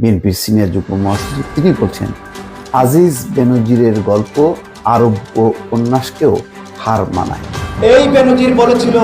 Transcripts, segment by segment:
বিএনপির সিনিয়র যুগ্ম মহাসচিব তিনি বলছেন আজিজ বেনজিরের গল্প আরব উপন্যাসকেও হার মানায়। এই বেনজির বলেছিল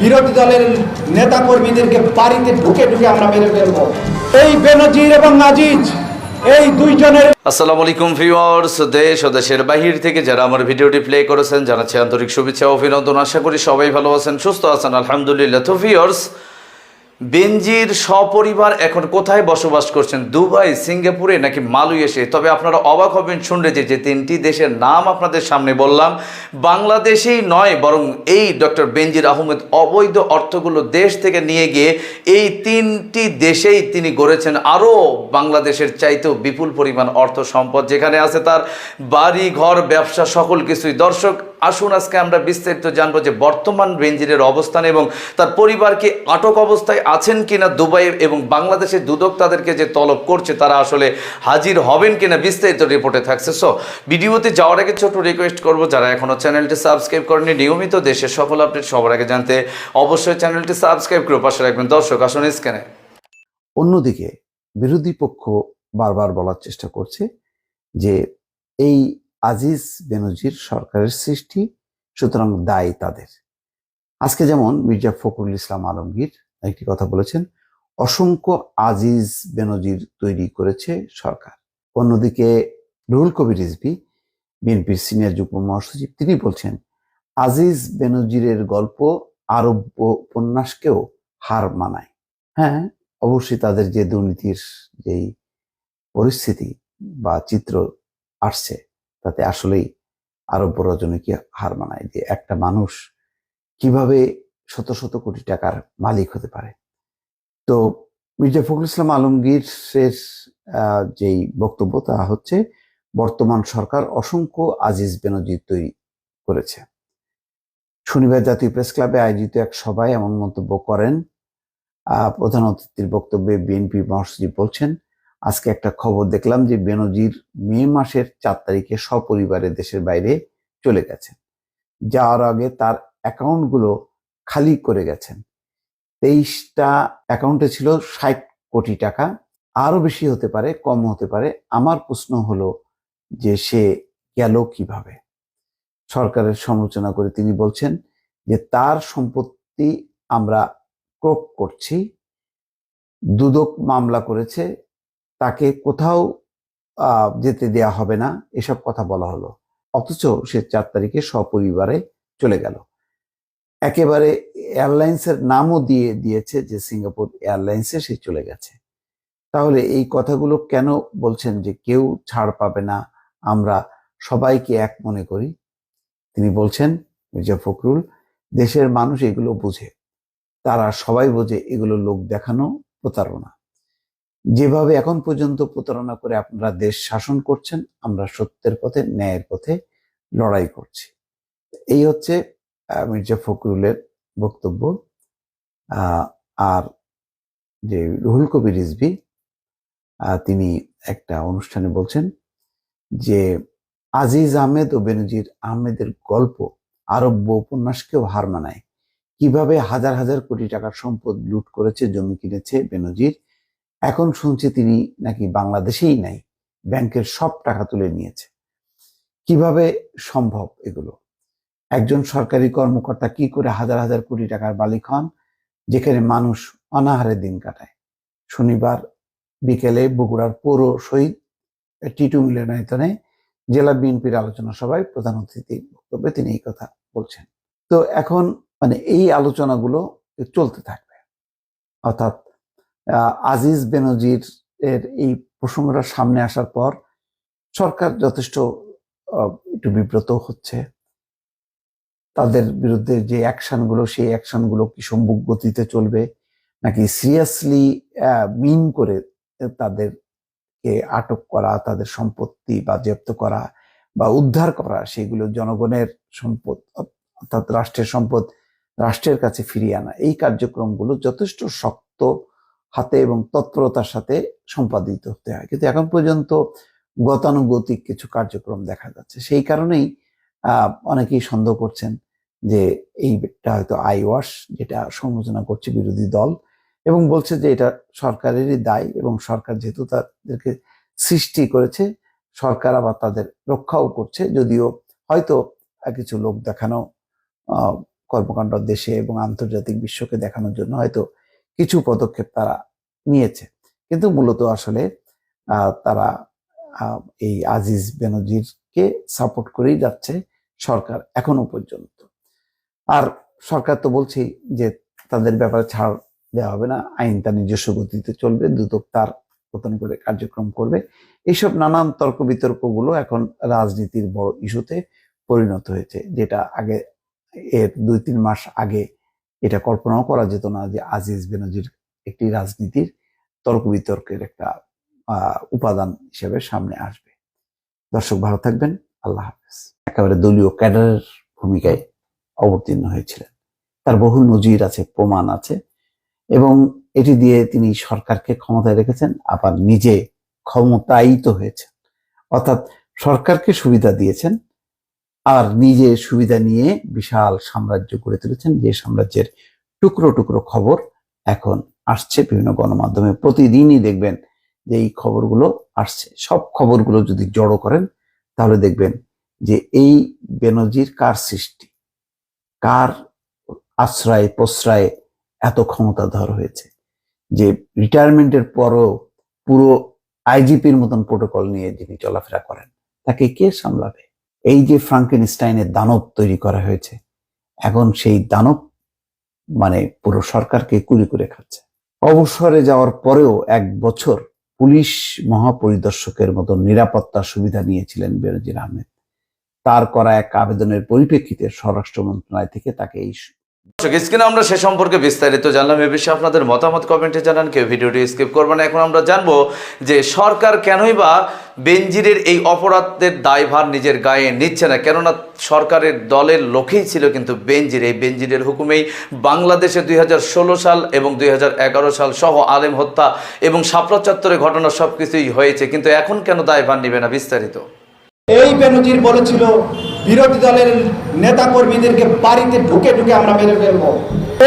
বিরোধী দলের নেতা কর্মীদেরকে বাড়িতে ঢুকে ঢুকে আমরা মেরে ফেলব। এই বেনজির এবং আজিজ এই দুইজনের আসসালামু আলাইকুম ভিউয়ার্স দেশ ও দেশের বাহির থেকে যারা আমার ভিডিওটি প্লে করেছেন জানাচ্ছি আন্তরিক শুভেচ্ছা ও অভিনন্দন। আশা করি সবাই ভালো আছেন সুস্থ আছেন আলহামদুলিল্লাহ। তো ভিউয়ার্স বেনজির সপরিবার এখন কোথায় বসবাস করছেন? দুবাই, সিঙ্গাপুরে নাকি মালয়েশিয়া তবে আপনারা অবাক হবেন, শুনলে যে তিনটি দেশের নাম আপনাদের সামনে বললাম। বাংলাদেশেই নয়, বরং এই ডক্টর বেনজির আহমেদ অবৈধ অর্থগুলো দেশ থেকে নিয়ে গিয়ে এই তিনটি দেশেই তিনি গড়েছেন। আরও বাংলাদেশের চাইতেও বিপুল পরিমাণ অর্থ সম্পদ যেখানে আছে তার বাড়ি ঘর ব্যবসা, সকল কিছুই। দর্শক আসুন আজকে আমরা বিস্তারিত জানব যে বর্তমান বেনজিরের অবস্থান এবং তার পরিবারকে আটক অবস্থায় আছেন কিনা দুবাই এবং বাংলাদেশের দুদক তাদেরকে যে তলব করছে, তারা আসলে হাজির হবেন কিনা বিস্তারিত রিপোর্টে থাকছে। সো ভিডিওতে যাওয়ার আগে ছোট রিকোয়েস্ট করব, যারা এখনও চ্যানেলটি সাবস্ক্রাইব করেনি নিয়মিত দেশের সকল আপডেট সবার আগে জানতে অবশ্যই চ্যানেলটি সাবস্ক্রাইব করে পাশে রাখবেন। দর্শক, আসুন স্ক্যানে অন্যদিকে বিরোধী পক্ষ বারবার বলার চেষ্টা করছে যে এই আজিজ বেনজির সরকারের সৃষ্টি, সুতরাং দায় তাদের। আজকে যেমন মির্জা ফখরুল ইসলাম আলমগীর একটি কথা বলেছেন, অসংখ্য আজিজ বেনজির তৈরি করেছে সরকার। অন্যদিকে রুহুল কবির রিজভি, বিএনপির সিনিয়র যুগ্ম মহাসচিব, তিনি বলছেন, আজিজ বেনজিরের গল্প আরব উপন্যাসকেও হার মানায়। হ্যাঁ অবশ্যই তাদের যে দুর্নীতির যেই পরিস্থিতি বা চিত্র আসছে তাতে আসলেই আরব্য রজনীকে হার মানায় যে একটা মানুষ কীভাবে শত শত কোটি টাকার মালিক হতে পারে। তো মির্জা ফখরুল ইসলাম আলমগীর শেষ যেই বক্তব্য তা হচ্ছে, বর্তমান সরকার অসংখ্য আজিজ বেনজির তৈরি করেছে। শনিবার জাতীয় প্রেস ক্লাবে আয়োজিত এক সভায় এমন মন্তব্য করেন প্রধান অতিথির বক্তব্যে বিএনপি মহাসচিব বলছেন আজকে একটা খবর দেখলাম যে বেনজির মে মাসের চার তারিখে সপরিবারে দেশের বাইরে চলে গেছেন। যাওয়ার আগে তার অ্যাকাউন্টগুলো খালি করে গেছেন। তেইশটা অ্যাকাউন্টে ছিল ষাট কোটি টাকা। আরও বেশি হতে পারে, কম হতে পারে। আমার প্রশ্ন হলো যে সে গেল কীভাবে? সরকারের সমালোচনা করে তিনি বলছেন যে তার সম্পত্তি আমরা ক্রোপ করছি, দুদক মামলা করেছে তাকে কোথাও যেতে দেয়া হবে না। এসব কথা বলা হলো। অথচ সে চার তারিখে সপরিবারে চলে গেল। একেবারে এয়ারলাইন্সের নামও দিয়ে দিয়েছে যে সিঙ্গাপুর এয়ারলাইন্সে সে চলে গেছে। তাহলে এই কথাগুলো কেন বলছেন যে কেউ ছাড় পাবে না? আমরা সবাইকে এক মনে করি। তিনি বলছেন, মির্জা ফখরুল, দেশের মানুষ এগুলো বুঝে। তারা সবাই বোঝে এগুলো লোক দেখানো প্রতারণা। যেভাবে এখন পর্যন্ত প্রতারণা করে আপনারা দেশ শাসন করছেন আমরা সত্যের পথে ন্যায়ের পথে লড়াই করছি। এই হচ্ছে মির্জা ফখরুলের বক্তব্য। আর যে রুহুল কবির রিজভি আহ, তিনি একটা অনুষ্ঠানে বলছেন যে আজিজ আহমেদ ও বেনজির আহমেদের গল্প আরব্য উপন্যাসকেও হার মানায়। কীভাবে হাজার হাজার কোটি টাকার সম্পদ লুট করেছে জমি কিনেছে বেনজির এখন শুনছি তিনি নাকি বাংলাদেশেই নাই, ব্যাংকের সব টাকা তুলে নিয়েছে। কীভাবে সম্ভব এগুলো? একজন সরকারি কর্মকর্তা কি করে হাজার হাজার কোটি টাকার মালিক হন, যেখানে মানুষ অনাহারে দিন কাটায়? শনিবার বিকেলে বগুড়ার পৌর শহীদ টিটু মিলনায়তনে জেলা বিএনপির আলোচনা সভায় প্রধান অতিথির বক্তব্যে তিনি এই কথা বলছেন। তো এখন মানে এই আলোচনাগুলো চলতে থাকবে। অর্থাৎ আজিজ বেনজির এর এই প্রসঙ্গটা সামনে আসার পর সরকার যথেষ্ট একটু বিব্রত হচ্ছে। তাদের বিরুদ্ধে যে অ্যাকশনগুলো, সেই অ্যাকশনগুলো কি সম্ভব গতিতে চলবে, নাকি সিরিয়াসলি মিন করে তাদেরকে আটক করা, তাদের সম্পত্তি বাজেয়াপ্ত করা বা উদ্ধার করা, সেগুলো জনগণের সম্পদ, অর্থাৎ রাষ্ট্রের সম্পদ, রাষ্ট্রের কাছে ফিরিয়ে আনা, এই কার্যক্রমগুলো যথেষ্ট শক্ত হাতে এবং তৎপরতার সাথে সম্পাদিত হতে হয়। কিন্তু এখন পর্যন্ত গতানুগতিক কিছু কার্যক্রম দেখা যাচ্ছে। সেই কারণেই অনেকেই সন্দেহ করছেন যে এইটা হয়তো আই ওয়াশ যেটা সমালোচনা করছে বিরোধী দল এবং বলছে যে এটা সরকারেরই দায় এবং সরকার যেহেতু তাদেরকে সৃষ্টি করেছে, সরকার আবার তাদের রক্ষাও করছে। যদিও হয়তো কিছু লোক দেখানো কর্মকাণ্ড দেশে এবং আন্তর্জাতিক বিশ্বকে দেখানোর জন্য হয়তো কিছু পদক্ষেপ তারা নিয়েছে। কিন্তু মূলত আসলে তারা এই আজিজ বেনজিরকে সাপোর্ট করেই যাচ্ছে সরকার এখনও পর্যন্ত। আর সরকার তো বলছেই যে তাদের ব্যাপারে ছাড় দেওয়া হবে না, আইন তার নিজস্ব গতিতে চলবে, দুদক তার মতন করে কার্যক্রম করবে। এইসব নানান তর্ক বিতর্কগুলো এখন রাজনীতির বড় ইস্যুতে পরিণত হয়েছে, যেটা আগে, এর দুই তিন মাস আগে এটা কল্পনাও করা যেত না যে আজিজ বেনজির একটি রাজনীতির তর্ক বিতর্কের একটা উপাদান হিসেবে সামনে আসবে। দর্শক ভালো থাকবেন, আল্লাহ হাফেজ। একেবারে দলীয় ক্যাডারের ভূমিকায় অবতীর্ণ হয়েছিলেন। তার বহু নজির আছে, প্রমাণ আছে এবং এটি দিয়ে তিনি সরকারকে ক্ষমতায় রেখেছেন, আবার নিজে ক্ষমতায়িত হয়েছেন। অর্থাৎ সরকারকে সুবিধা দিয়েছেন আর নিজে সুবিধা নিয়ে বিশাল সাম্রাজ্য গড়ে তুলেছেন। যে সাম্রাজ্যের টুকরো টুকরো খবর এখন আসছে বিভিন্ন গণমাধ্যমে। প্রতিদিনই দেখবেন যে এই খবরগুলো আসছে। সব খবরগুলো যদি জড়ো করেন, তাহলে দেখবেন যে এই বেনজির কার সৃষ্টি? কার আশ্রয়, প্রশ্রয়ে এত ক্ষমতাধর হয়েছে? যে রিটায়ারমেন্টের পরও পুরো আইজিপির মতন প্রোটোকল নিয়ে যিনি চলাফেরা করেন, তাকে কে সামলাবে? এই যে ফ্রাঙ্কেনস্টাইনের দানব তৈরি করা হয়েছে, এখন সেই দানব মানে পুরো সরকারকে কুলি করে খাচ্ছে। অবসরে যাওয়ার পরেও এক বছর পুলিশ মহাপরিদর্শকের মতো নিরাপত্তা সুবিধা নিয়েছিলেন বেনজির আহমেদ। তার করা এক আবেদনের পরিপ্রেক্ষিতে স্বরাষ্ট্র মন্ত্রণালয় থেকে তাকে এই স্ক্রিনে আমরা সে সম্পর্কে বিস্তারিত জানলাম। এ বিষয়ে আপনাদের মতামত কমেন্টে জানান, কেউ ভিডিওটি স্কিপ করবেন না। এখন আমরা জানব যে সরকার কেনই বা বেনজিরের এই অপরাধের দায়ভার নিজের গায়ে নিচ্ছে না? কেননা সরকারের দলের লোকেই ছিল কিন্তু বেনজির। এই বেনজিরের হুকুমেই বাংলাদেশে দুই হাজার ষোলো সাল এবং দুই হাজার এগারো সাল সহ আলেম হত্যা এবং শাপলা চত্বরে ঘটনা সব কিছুই হয়েছে। কিন্তু এখন কেন দায়ভার নিবে না বিস্তারিত? এই বেনজির বলেছিল বিরোধী দলের নেতা কর্মীদেরকে বাড়িতে ঢুকে ঢুকে আমরা মেরে ফেলব।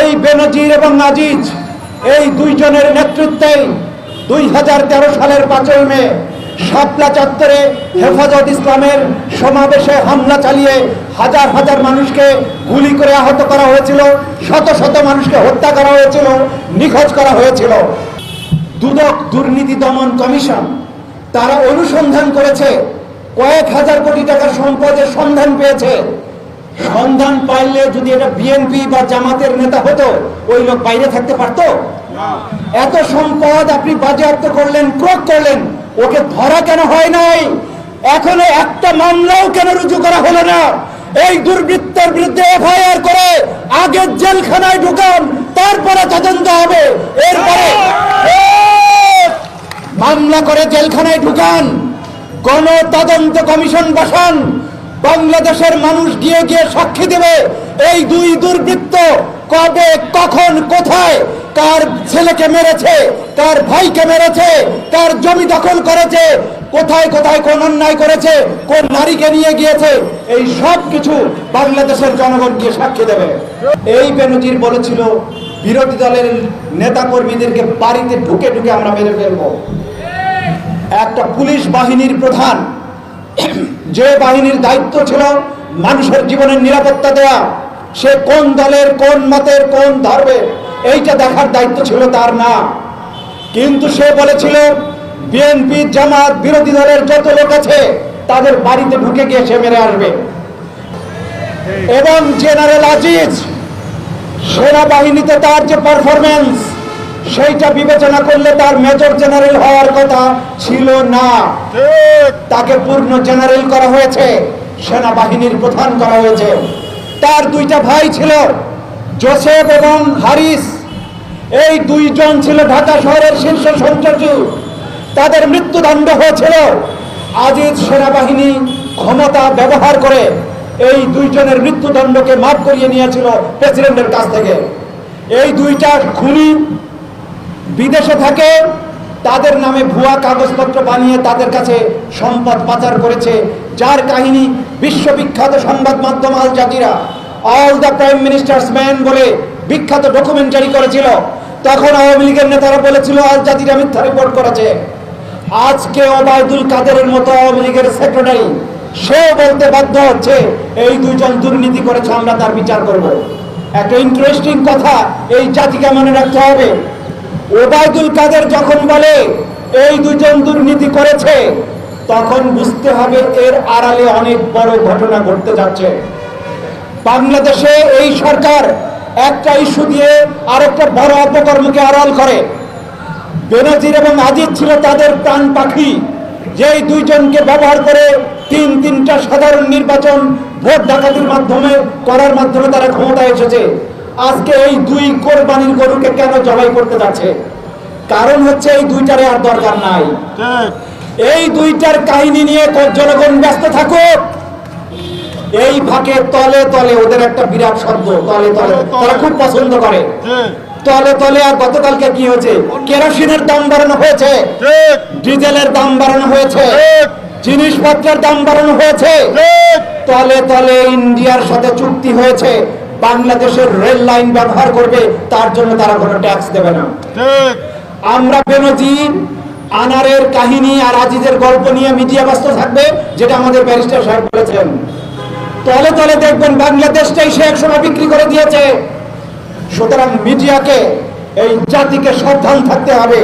এই বেনজির এবং আজিজ, এই দুইজনের নেতৃত্বে দুই সালের পাঁচই মে শাপলা চত্বরে হেফাজত ইসলামের সমাবেশে হামলা চালিয়ে হাজার হাজার মানুষকে গুলি করে আহত করা হয়েছিল, শত শত মানুষকে হত্যা করা হয়েছিল, নিখোঁজ করা হয়েছিল। দুদক দুর্নীতি দমন কমিশন, তারা অনুসন্ধান করেছে কয়েক হাজার কোটি টাকার সম্পদের সন্ধান পেয়েছে। সন্ধান পাইলে যদি এটা বিএনপি বা জামাতের নেতা হতো ওই লোক বাইরে থাকতে পারতো? এত সম্পদ আপনি বাজেয়াপ্ত করলেন ক্রোক করলেন ওকে ধরা কেন হয় নাই? এখনও একটা মামলাও কেন রুজু করা হলো না? এই দুর্বৃত্তের বিরুদ্ধে এফআইআর করে আগে জেলখানায় ঢুকান তারপরে তদন্ত হবে। এরপরে মামলা করে জেলখানায় ঢুকান। গণ তদন্ত কমিশন বসান, বাংলাদেশের মানুষ গিয়ে গিয়ে সাক্ষী দেবে এই দুই দুর্বৃত্ত কবে, কখন, কোথায়, কার ছেলেকে মেরেছে, কার ভাইকে মেরেছে, কার জমি দখল করেছে, কোথায় কোথায়, কোন অন্যায় করেছে, কোন নারীকে নিয়ে গিয়েছে, এই সব কিছু বাংলাদেশের জনগণ গিয়ে সাক্ষী দেবে। এই বেনজির বলেছিল, বিরোধী দলের নেতা কর্মীদেরকে বাড়িতে ঢুকে ঢুকে আমরা মেরে ফেলব। একটা পুলিশ বাহিনীর প্রধান। যে বাহিনীর দায়িত্ব ছিল মানুষের জীবনের নিরাপত্তা দেওয়া সে কোন দলের, কোন মতের, কোন ধর্মের, এইটা দেখার দায়িত্ব ছিল তার না। কিন্তু সে বলেছিল, বিএনপি, জামাত, বিরোধী দলের যত লোক আছে, তাদের বাড়িতে ঢুকে গিয়ে সে মেরে আসবে। এবং জেনারেল আজিজ সেনাবাহিনীতে তার যে পারফরমেন্স সেইটা বিবেচনা করলে তার মেজর জেনারেল হওয়ার কথা ছিল না। তাকে পূর্ণ জেনারেল করা হয়েছে সেনাবাহিনীর প্রধান করা হয়েছে। তার দুইটা ভাই ছিল জোসেফ এবং হারিস। এই দুইজন ছিল ঢাকা শহরের শীর্ষ সন্ত্রাসী। তাদের মৃত্যুদণ্ড হয়েছিল। আজিজ সেনাবাহিনী ক্ষমতা ব্যবহার করে এই দুইজনের মৃত্যুদণ্ডকে মাফ করিয়ে নিয়েছিল প্রেসিডেন্টের কাছ থেকে। এই দুইটা খুনি বিদেশে থাকে, তাদের নামে ভুয়া কাগজপত্র বানিয়ে তাদের কাছে সম্পদ পাচার করেছে। যার কাহিনী বিশ্ববিখ্যাত সংবাদ মাধ্যম Al Jazeera all the prime minister's man বলে বিখ্যাত ডকুমেন্টারি করেছিল। তখন আওয়ামী লীগের নেতারা বলেছিল, আল জাতিরা মিথ্যা রিপোর্ট করেছে। আজকে ওবায়দুল কাদেরের মতো আওয়ামী লীগের সেক্রেটারি সে বলতে বাধ্য হচ্ছে, এই দুইজন দুর্নীতি করেছে, আমরা তার বিচার করব। একটা ইন্টারেস্টিং কথা, এই জাতিকে মনে রাখতে হবে। ওবায়দুল কাদের যখন বলে, এই দুজন দুর্নীতি করেছে, তখন বুঝতে হবে এর আড়ালে অনেক বড় ঘটনা ঘটতে যাচ্ছে। বাংলাদেশে এই সরকার একটা ইস্যু দিয়ে আরেকটা বড় অপকর্মকে আড়াল করে। বেনজির এবং আজিজ ছিল তাদের প্রাণ পাখি। যেই দুইজনকে ব্যবহার করে তিন তিনটা সাধারণ নির্বাচন ভোট ডাকাতির মাধ্যমে করার মাধ্যমে তারা ক্ষমতায় এসেছে। আজকে এই দুই কোরবানির গরুকে কেন জবাই করতে যাচ্ছে? কারণ হচ্ছে এই দুইটারে আর দরকার নাই। এই দুইটার কাহিনী নিয়ে জনগণ ব্যস্ত থাকুক। এই ফাঁকে তলে তলে ওদের একটা বিরাট শব্দ তলে তলে। তারা খুব পছন্দ করে। তলে তলে আর গতকালকে কি হয়েছে? কেরোসিনের দাম বাড়ানো হয়েছে। ডিজেলের দাম বাড়ানো হয়েছে। জিনিসপত্রের দাম বাড়ানো হয়েছে। তলে তলে ইন্ডিয়ার সাথে চুক্তি হয়েছে। বাংলাদেশের রেল লাইন ব্যবহার করবে তার জন্য তারা কোনো ট্যাক্স দেবে না। আমরা বেনজির আনারের কাহিনী আর আজিজের গল্প নিয়ে মিডিয়া ব্যস্ত থাকবে যেটা আমাদের ব্যারিস্টার সাহেব বলেছেন। তলে তলে দেখবেন বাংলাদেশটাই সে এক সময় বিক্রি করে দিয়েছে। সুতরাং মিডিয়াকে এই জাতিকে সাবধান থাকতে হবে।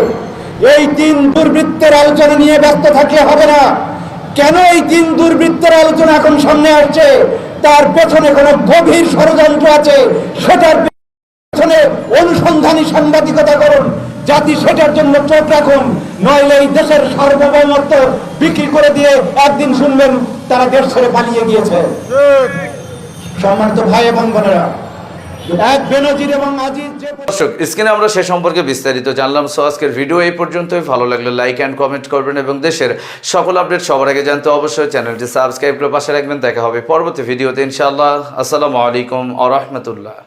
এই তিন দুর্বৃত্তের আলোচনা নিয়ে ব্যস্ত থাকলে হবে না। কেন এই তিন দুর্বৃত্তের আলোচনা এখন সামনে আসছে? তার পেছনে কোনো গভীর ষড়যন্ত্র আছে, সেটার পেছনে অনুসন্ধানী সাংবাদিকতা করুন। জাতি সেটার জন্য চোখ রাখুন, নইলে এই দেশের সার্বভৌমত্ব বিক্রি করে দিয়ে একদিন শুনবেন তারা দেশ ছেড়ে পালিয়ে গিয়েছে। সম্মানিত ভাই এবং বোনেরা স্ক্রিনে আমরা সে সম্পর্কে বিস্তারিত জানলাম। সো আজকের ভিডিও এই পর্যন্তই। ভালো লাগলে লাইক অ্যান্ড কমেন্ট করবেন এবং দেশের সকল আপডেট সবার আগে জানতে অবশ্যই চ্যানেলটি সাবস্ক্রাইব করে পাশে রাখবেন। দেখা হবে পরবর্তী ভিডিওতে ইনশাআল্লাহ। আসসালামু আলাইকুম আ রহমতুল্লাহ।